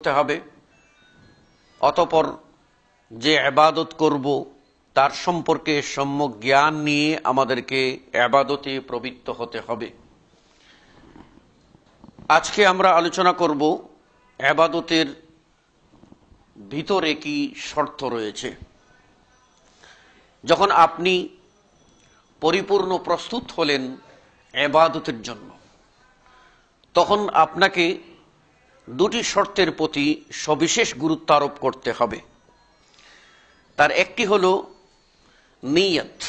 করতে হবে। অতপর যে আবাদত করব, তার সম্পর্কে সম্যক জ্ঞান নিয়ে আমাদেরকে আবাদতে প্রবৃত্ত হতে হবে। আজকে আমরা আলোচনা করব আবাদতের ভিতরে কি শর্ত রয়েছে। যখন আপনি পরিপূর্ণ প্রস্তুত হলেন এবাদতের জন্য, তখন আপনাকে দুটি শর্তের প্রতি সবিশেষ গুরুত্ব আরোপ করতে হবে। তার একটি হল নিয়ত।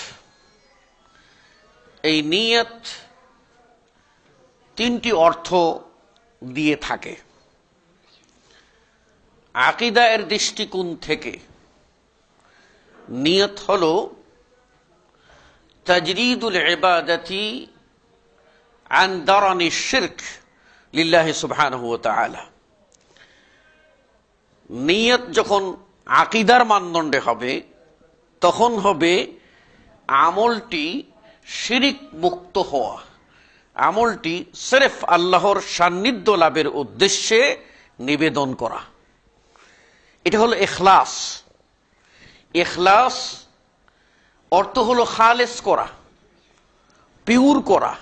এই নিয়ত তিনটি অর্থ দিয়ে থাকে। আকিদা এর দৃষ্টিকোণ থেকে নিয়ত হল তাজরিদুল ইবাদতি আন দারানি শিরক লিল্লাহি সুবহানাহু ওয়া তাআলা। নিয়ত যখন আকিদার মানদণ্ডে হবে, তখন হবে আমলটি শিরিক মুক্ত হওয়া। আমলটি সেরেফ আল্লাহর সান্নিধ্য লাভের উদ্দেশ্যে নিবেদন করা। এটা হলো এখলাস। এখলাস অর্থ হলো খালেস করা, পিউর করা,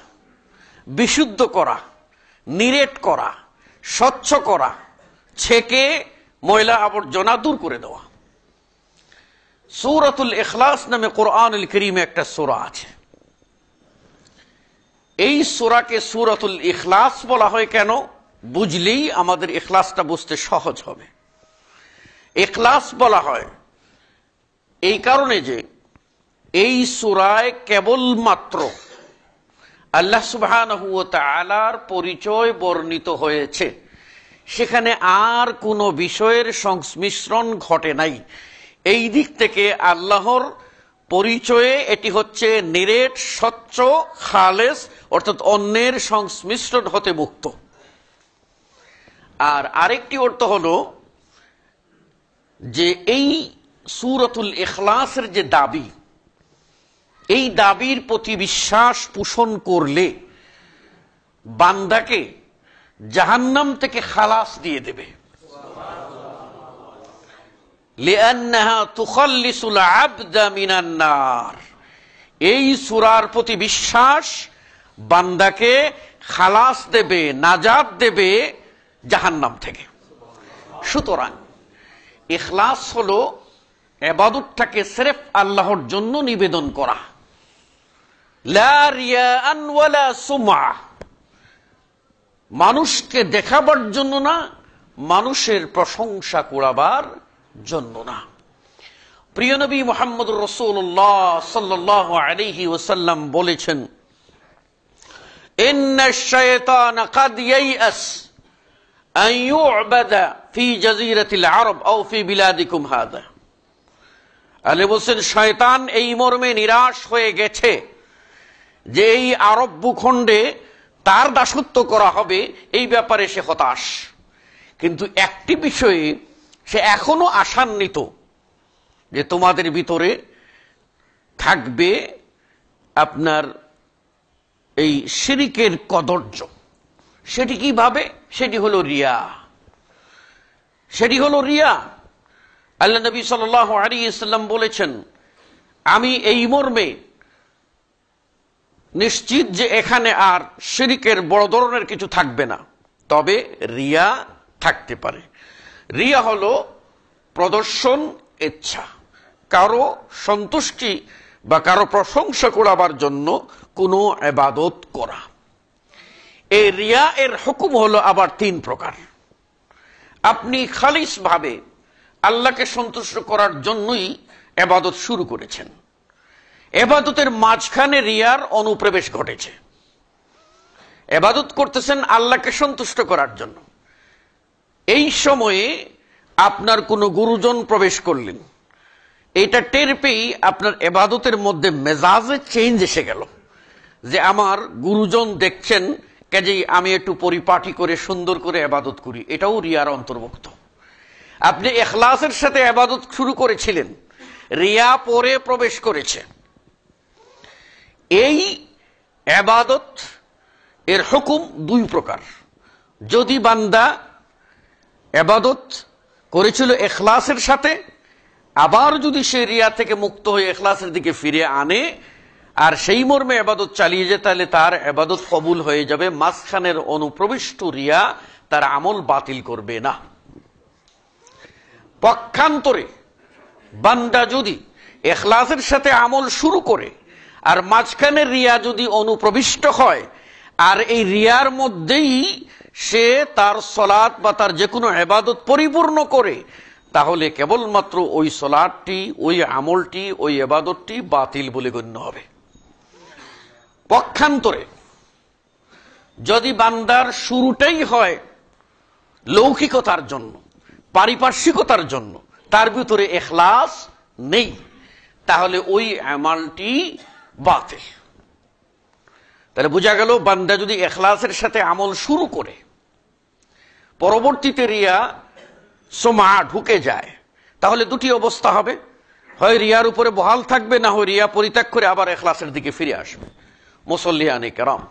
বিশুদ্ধ করা, নিরেট করা, স্বচ্ছ করা, ছেকে ময়লা আবর্জনা দূর করে দেওয়া। সৌরাতুল এখলাস নামে কোরআনুল করিমে একটা সোরা আছে। এই সোরাকে সুরাতুল ইখলাস বলা হয় কেন? বুঝলেই আমাদের ইখলাসটা বুঝতে সহজ হবে। ইখলাস বলা হয় এই কারণে যে এই সুরায় কেবলমাত্র আল্লাহ সুবাহর পরিচয় বর্ণিত হয়েছে। সেখানে আর কোনো বিষয়ের সংমিশ্রণ ঘটে নাই। এই দিক থেকে আল্লাহর পরিচয়ে এটি হচ্ছে নিরেট, স্বচ্ছ, খালেস, অর্থাৎ অন্যের সংমিশ্রণ হতে মুক্ত। আর আরেকটি অর্থ হল যে এই সুরতুল এখলাসের যে দাবি, এই দাবির প্রতি বিশ্বাস পোষণ করলে বান্দাকে জাহান্নাম থেকে খালাস দিয়ে দেবে। এই সুরার প্রতি বিশ্বাস বান্দাকে খালাস দেবে নাজাদ দেবে জাহান্নাম থেকে। সুতরাং ইখলাস হলো এবাদতটাকে সেরেফ আল্লাহর জন্য নিবেদন করা। মানুষকে দেখাবার জন্য না, মানুষের প্রশংসা করাবার জন্য না। প্রিয়নবী মোহাম্মদ রসুল্লাহ সাল্লাহ আলহি ওসাল্লাম বলেছেন, শয়তান এই মর্মে নিরাশ হয়ে গেছে যে এই আরব ভূখণ্ডে তার দাসত্ব করা হবে, এই ব্যাপারে সে হতাশ। কিন্তু একটি বিষয়ে সে এখনও আশান্বিত যে তোমাদের ভিতরে থাকবে আপনার এই শিরিকের কদর্য সেটি কীভাবে? সেটি হলো রিয়া। সেটি হলো রিয়া। আল্লাহ নবী সাল আলী ইসলাম বলেছেন, আমি এই মর্মে নিশ্চিত যে এখানে আর শিরিকের বড় ধরনের কিছু থাকবে না। তবে রিয়া থাকতে পারে। রিয়া হল প্রদর্শন ইচ্ছা। কারও সন্তুষ্টি বা কারও প্রশংসা করাবার জন্য কোনো এবাদত করা। এই রিয়া এর হুকুম হলো আবার তিন প্রকার। আপনি খালিস ভাবে আল্লাহকে সন্তুষ্ট করার জন্যই এবাদত শুরু করেছেন। এবাদতের মাঝখানে রিয়ার অনুপ্রবেশ ঘটেছে। এবাদত করতেছেন আল্লাহকে সন্তুষ্ট করার জন্য। এই সময়ে আপনার কোনো গুরুজন প্রবেশ করলেন। এটা টের পেয়েই আপনার এবাদতের মধ্যে মেজাজে চেঞ্জ এসে গেল। যে আমার গুরুজন দেখছেন, কাজেই আমি একটু পরিপাটি করে, সুন্দর করে আবাদত করি। এটাও রিয়ার অন্তর্ভুক্ত। আপনি এখলাসের সাথে আবাদত শুরু করেছিলেন। রিয়া পরে প্রবেশ করেছে। এই আবাদত, এর হুকুম দুই প্রকার। যদি বান্দা এবাদত করেছিল এখলাসের সাথে, আবার যদি সে রিয়া থেকে মুক্ত হয়ে এখলাসের দিকে ফিরে আনে, আর সেই মর্মে এবাদত চালিয়ে যায়, তাহলে তার এবাদত কবুল হয়ে যাবে। মাঝখানের অনুপ্রবিষ্ট রিয়া তার আমল বাতিল করবে না। পক্ষান্তরে বান্দা যদি এখলাসের সাথে আমল শুরু করে আর মাঝখানে রিয়া যদি অনুপ্রবিষ্ট হয়, আর এই রিয়ার মধ্যেই সে তার সলাৎ বা তার যে কোনো এবাদত পরিপূর্ণ করে, তাহলে কেবলমাত্র ওই সলাটটি ওই আমলটি, ওই এবাদতটি বাতিল বলে গণ্য হবে। পক্ষান্তরে, যদি বান্দার শুরুটাই হয় লৌকিকতার জন্য, পারিপার্শ্বিকতার জন্য, তার ভিতরে এখলাস নেই, তাহলে ওই আমালটি বাতিল। তাহলে বোঝা গেল, বান্দা যদি এখলাসের সাথে আমল শুরু করে, পরবর্তীতে রিয়া সোমা ঢুকে যায়, তাহলে দুটি অবস্থা হবে। হয় রিয়ার উপরে বহাল থাকবে, না হয় রিয়া পরিত্যাগ করে আবার এখলাসের দিকে ফিরে আসবে। মুসল্লিয়ানে কেরাম।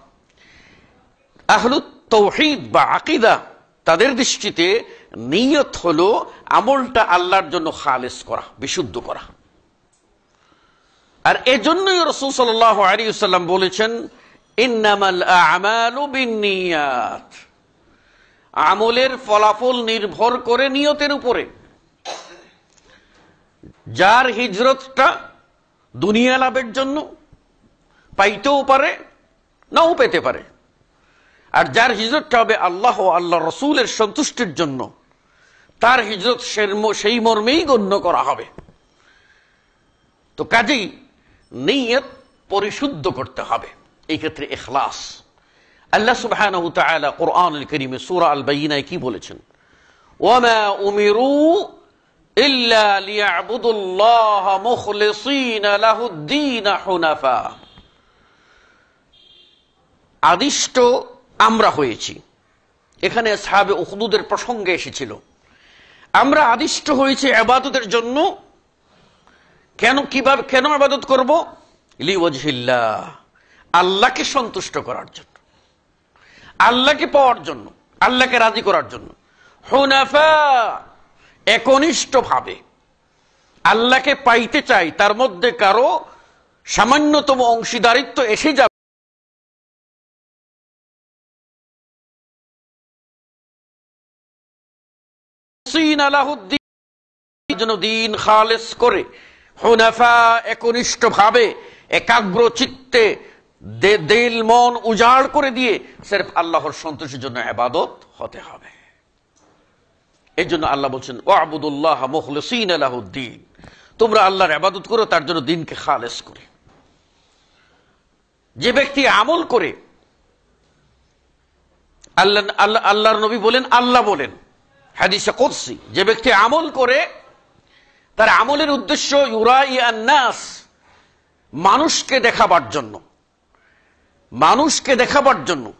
আহলুত তৌহিদ বা আকিদা, তাদের দৃষ্টিতে নিয়ত হলো আমলটা আল্লাহর জন্য খালেস করা, বিশুদ্ধ করা। আর এজন্যই রসুল সাল্লাহ আলী সাল্লাম বলেছেন আমলের ফলাফল নির্ভর করে নিয়তের উপরে। যার হিজরতটা দুনিয়া লাভের জন্য পাইতেও পারে, নাও পেতে পারে। আর যার হিজরতটা হবে আল্লাহ আল্লাহ রসুলের সন্তুষ্টির জন্য, তার হিজরত সেই মর্মেই গণ্য করা হবে। তো কাজেই নিয়ত পরিশুদ্ধ করতে হবে। এই ক্ষেত্রে এখলাস আল্লাহ তাআলা কোরআনুল কারীমে সূরা আল বাইয়িনায় কি বলেছেন? উমিরু আদিষ্ট আমরা হয়েছি। এখানে সাহাবে উখদুদের প্রসঙ্গে এসেছিল। আমরা আদিষ্ট হয়েছি আবাদতের জন্য কেন, কীভাবে, কেন আবাদত করব? লিওয়াজহিল্লা আল্লাহকে সন্তুষ্ট করার জন্য, আল্লাহকে পাওয়ার জন্য, আল্লাহকে রাজি করার জন্য। হুনাফা একনিষ্ঠ ভাবে আল্লাহকে পাইতে চাই, তার মধ্যে কারও সামান্যতম অংশীদারিত্ব এসে যাবে। দিন খালেস করে হুনাফা একনিষ্ঠ ভাবে একাগ্র চিত্তে দিল মন উজাড় করে দিয়ে সেরফ আল্লাহর সন্তোষের জন্য আবাদত হতে হবে। এই জন্য আল্লাহ বলছেন ও আবুদুল্লাহ মুখলসিন আলাহুদ্দিন তোমরা আল্লাহর আবাদত করো, তার জন্য দিনকে খালেস করে। যে ব্যক্তি আমল করে, আল্লাহ আল্লাহ, আল্লাহর নবী বলেন, আল্লাহ বলেন, হাদিসে করছি যে ব্যক্তি আমল করে তার আমলের উদ্দেশ্য নাস মানুষকে দেখাবার জন্য। মানুষকে দেখাবার জন্য।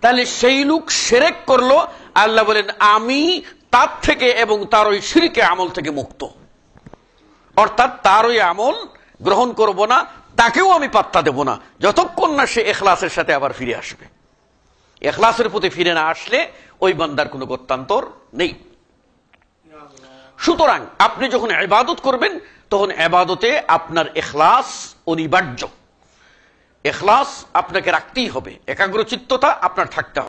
তাহলে সেই লোক সেরেক করল, আল্লাহ বলেন, আমি তার থেকে এবং তার ওই সিরিকে আমল থেকে মুক্ত। অর্থাৎ তার ওই আমল গ্রহণ করব না, তাকেও আমি পাত্তা দেব না। যতক্ষণ না সে এখলাসের সাথে আবার ফিরে আসবে। এখলাসের প্রতি ফিরে না আসলে ওই বান্দার কোনো গত্যান্তর নেই। সুতরাং আপনি যখন এবাদত করবেন, তখন এবাদতে আপনার এখলাস অনিবার্য। এখলাস আপনাকে রাখতেই হবে। একাগ্রচিত্ততা আপনার থাকতে হবে।